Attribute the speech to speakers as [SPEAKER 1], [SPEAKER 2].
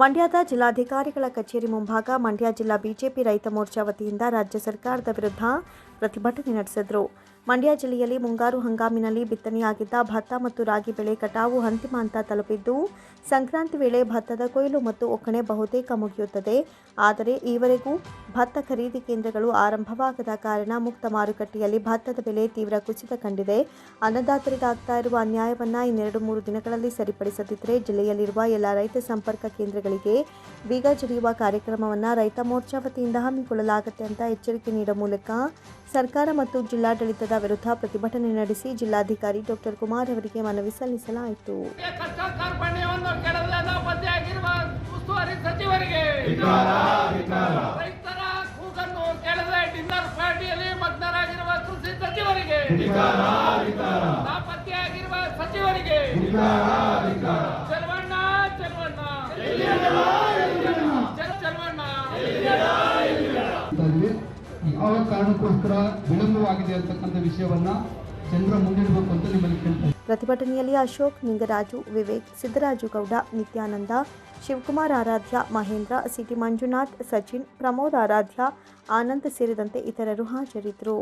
[SPEAKER 1] ಮಂಡ್ಯದ ಜಿಲ್ಲಾಧಿಕಾರಿಗಳ ಕಚೇರಿ ಮುಂಭಾಗ ಮಂಡ್ಯ ಜಿಲ್ಲಾ ಬಿಜೆಪಿ ರೈತ ಮೋರ್ಚಾ ವತಿಯಿಂದ ರಾಜ್ಯ ಸರ್ಕಾರದ ವಿರುದ್ಧ ಪ್ರತಿಭಟನೆ ನಡೆಸಿದರು. ಮಂಡ್ಯ ಜಿಲ್ಲೆಯಲ್ಲಿ ಮುಂಗಾರು ಹಂಗಾಮಿನಲ್ಲಿ ಬಿತ್ತನೆಯಾಗಿದ್ದ ಭತ್ತ ಮತ್ತು ರಾಗಿ ಬೆಳೆ ಕಟಾವು ಅಂತಿಮ ಹಂತ ತಲುಪಿದ್ದು, ಸಂಕ್ರಾಂತಿ ವೇಳೆ ಭತ್ತದ ಕೊಯ್ಲು ಮತ್ತು ಒಕ್ಕಣೆ ಬಹುತೇಕ ಮುಗಿಯುತ್ತದೆ. ಆದರೆ, ಈವರೆಗೂ ಭತ್ತ ಖರೀದಿ ಕೇಂದ್ರಗಳು ಆರಂಭವಾಗದ ಕಾರಣ ಮುಕ್ತ ಮಾರುಕಟ್ಟೆಯಲ್ಲಿ ಭತ್ತದ ಬೆಲೆ ತೀವ್ರ ಕುಸಿತ ಕಂಡಿದೆ. ಅನ್ನದಾತರಿಗೆ ಆಗ್ತಾ ಇರುವ ಅನ್ಯಾಯವನ್ನು ಇನ್ನೆರಡು ಮೂರು ದಿನಗಳಲ್ಲಿ ಸರಿಪಡಿಸದಿದ್ದರೆ ಜಿಲ್ಲೆಯಲ್ಲಿರುವ ಎಲ್ಲ ರೈತ ಸಂಪರ್ಕ ಕೇಂದ್ರಗಳಿಗೆ ಬೀಗ ಜಡಿಯುವ ಕಾರ್ಯಕ್ರಮವನ್ನು ರೈತ ಮೋರ್ಚಾ ವತಿಯಿಂದ ಹಮ್ಮಿಕೊಳ್ಳಲಾಗುತ್ತೆ ಅಂತ ಎಚ್ಚರಿಕೆ ನೀಡುವ ಮೂಲಕ ಸರ್ಕಾರ ಮತ್ತು ಜಿಲ್ಲಾಡಳಿತದ ವಿರುದ್ಧ ಪ್ರತಿಭಟನೆ ನಡೆಸಿ ಜಿಲ್ಲಾಧಿಕಾರಿ ಡಾಕ್ಟರ್ ಕುಮಾರ್ ಅವರಿಗೆ ಮನವಿ ಸಲ್ಲಿಸಲಾಯಿತು.
[SPEAKER 2] ಸಚಿವರಿಗೆ
[SPEAKER 3] ಯಾವ ಕಾರಣಕ್ಕೋಸ್ಕರ ವಿಳಂಬವಾಗಿದೆ ಅಂತಕ್ಕಂಥ ವಿಷಯವನ್ನ ಚಂದ್ರ ಮುಂದಿಡಬೇಕು ಅಂತ ನಿಮ್ಮಲ್ಲಿ ಕೇಳ್ತೇನೆ
[SPEAKER 1] ಪ್ರತಿಭಟನೆಯಲ್ಲಿ ಅಶೋಕ್, ನಿಂಗರಾಜು, ವಿವೇಕ್, ಸಿದ್ದರಾಜು ಗೌಡ, ನಿತ್ಯಾನಂದ, ಶಿವಕುಮಾರ್ ಆರಾಧ್ಯ, ಮಹೇಂದ್ರ, ಸಿಟಿ ಮಂಜುನಾಥ್, ಸಚಿನ್, ಪ್ರಮೋದ್ ಆರಾಧ್ಯ, ಆನಂದ್ ಸೇರಿದಂತೆ ಇತರರು ಹಾಜರಿದ್ದರು.